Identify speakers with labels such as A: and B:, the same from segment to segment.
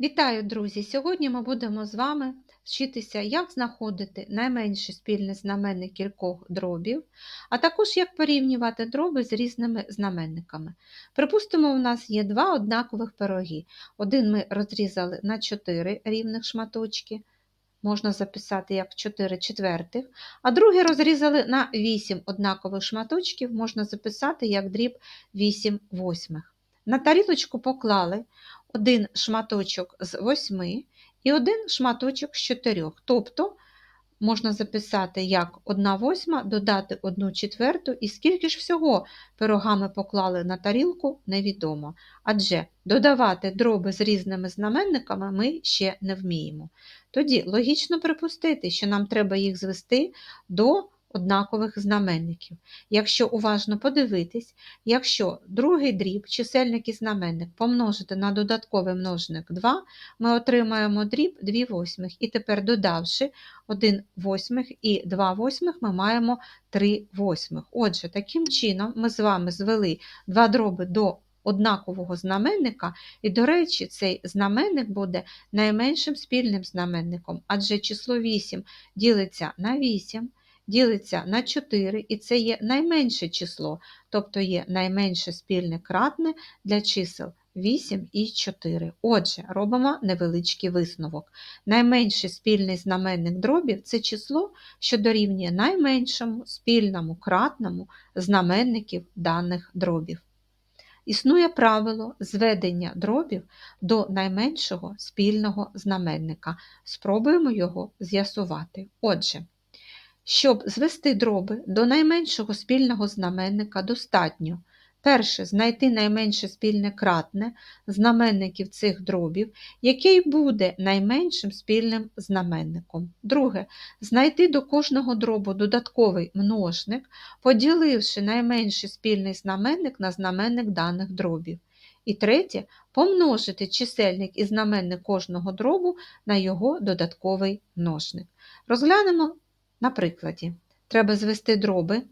A: Вітаю, друзі! Сьогодні ми будемо з вами вчитися, як знаходити найменший спільний знаменник кількох дробів, а також як порівнювати дроби з різними знаменниками. Припустимо, у нас є два однакових пироги. Один ми розрізали на 4 рівних шматочки, можна записати як 4 четвертих, а другий розрізали на 8 однакових шматочків, можна записати як дріб 8 восьмих. На тарілочку поклали один шматочок з 8 і один шматочок з 4. Тобто можна записати як 1 восьма, додати 1 четверту, і скільки ж всього пирога ми поклали на тарілку, невідомо. Адже додавати дроби з різними знаменниками ми ще не вміємо. Тоді логічно припустити, що нам треба їх звести до однакових знаменників. Якщо уважно подивитись, якщо другий дріб, чисельник і знаменник помножити на додатковий множник 2, ми отримаємо дріб 2 восьмих. І тепер, додавши 1 восьмих і 2 восьмих, ми маємо 3 восьмих. Отже, таким чином ми з вами звели два дроби до однакового знаменника, і, до речі, цей знаменник буде найменшим спільним знаменником, адже число 8 ділиться на 8 ділиться на 4, і це є найменше число, тобто є найменше спільне кратне для чисел 8 і 4. Отже, робимо невеличкий висновок. Найменший спільний знаменник дробів це число, що дорівнює найменшому спільному кратному знаменників даних дробів. Існує правило зведення дробів до найменшого спільного знаменника. Спробуємо його з'ясувати. Отже, щоб звести дроби до найменшого спільного знаменника достатньо. Перше, знайти найменше спільне кратне знаменників цих дробів, який буде найменшим спільним знаменником. Друге, знайти до кожного дробу додатковий множник, поділивши найменший спільний знаменник на знаменник даних дробів. І третє, помножити чисельник і знаменник кожного дробу на його додатковий множник. Розглянемо на прикладі, треба звести дроби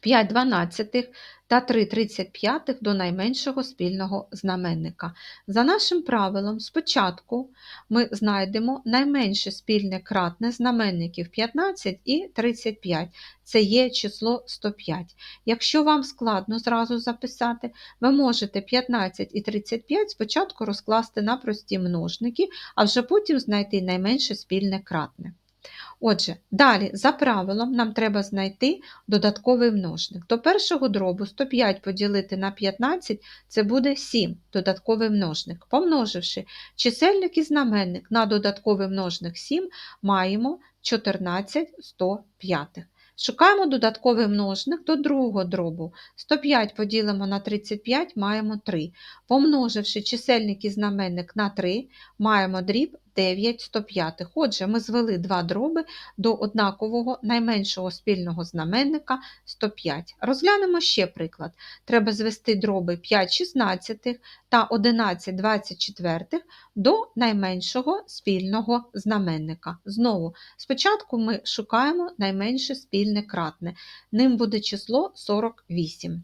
A: 5 дванадцятих та 3 35 до найменшого спільного знаменника. За нашим правилом, спочатку ми знайдемо найменше спільне кратне знаменників 15 і 35. Це є число 105. Якщо вам складно зразу записати, ви можете 15 і 35 спочатку розкласти на прості множники, а вже потім знайти найменше спільне кратне. Отже, далі, за правилом, нам треба знайти додатковий множник. До першого дробу 105 поділити на 15 це буде 7 додатковий множник. Помноживши чисельник і знаменник на додатковий множник 7, маємо 14 105. Шукаємо додатковий множник до другого дробу. 105 поділимо на 35, маємо 3. Помноживши чисельник і знаменник на 3, маємо дріб 9 105. Отже, ми звели два дроби до однакового найменшого спільного знаменника 105. Розглянемо ще приклад. Треба звести дроби 5 16 та 11 24 до найменшого спільного знаменника. Знову, спочатку ми шукаємо найменше спільне кратне, ним буде число 48.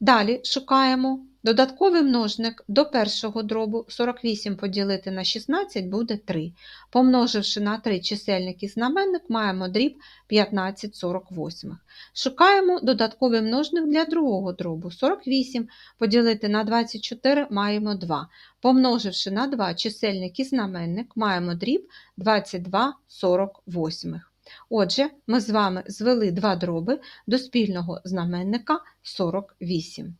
A: Далі шукаємо додатковий множник до першого дробу 48 поділити на 16 буде 3. Помноживши на 3 чисельник і знаменник, маємо дріб 15 48. Шукаємо додатковий множник для другого дробу 48 поділити на 24 маємо 2. Помноживши на 2 чисельник і знаменник, маємо дріб 22 48. Отже, ми з вами звели два дроби до спільного знаменника 48.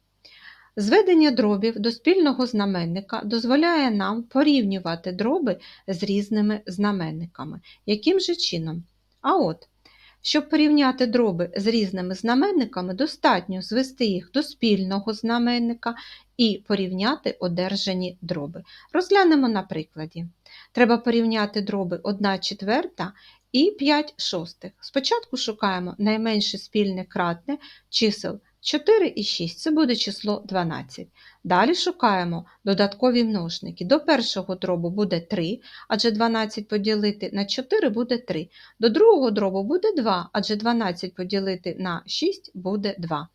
A: Зведення дробів до спільного знаменника дозволяє нам порівнювати дроби з різними знаменниками. Яким же чином? А от, щоб порівняти дроби з різними знаменниками, достатньо звести їх до спільного знаменника і порівняти одержані дроби. Розглянемо на прикладі. Треба порівняти дроби 1 четверта і 5 шостих. Спочатку шукаємо найменше спільне кратне чисел 4 і 6 це буде число 12. Далі шукаємо додаткові множники. До першого дробу буде 3, адже 12 поділити на 4 буде 3. До другого дробу буде 2, адже 12 поділити на 6 буде 2.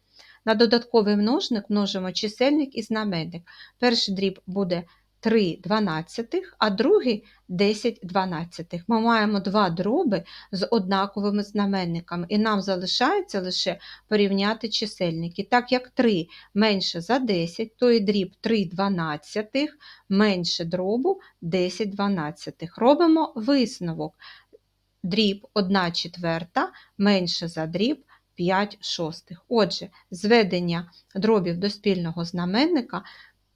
A: На додатковий множник множимо чисельник і знаменник. Перший дріб буде 3 дванадцятих, а другий 10 дванадцятих. Ми маємо два дроби з однаковими знаменниками, і нам залишається лише порівняти чисельники. Так як 3 менше за 10, то і дріб 3 дванадцятих менше дробу 10 дванадцятих. Робимо висновок. Дріб 1 четверта менше за дріб 5 шостих. Отже, зведення дробів до спільного знаменника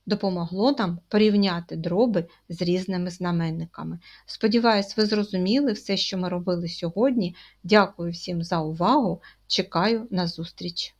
A: допомогло нам порівняти дроби з різними знаменниками. Сподіваюсь, ви зрозуміли все, що ми робили сьогодні. Дякую всім за увагу. Чекаю на зустріч!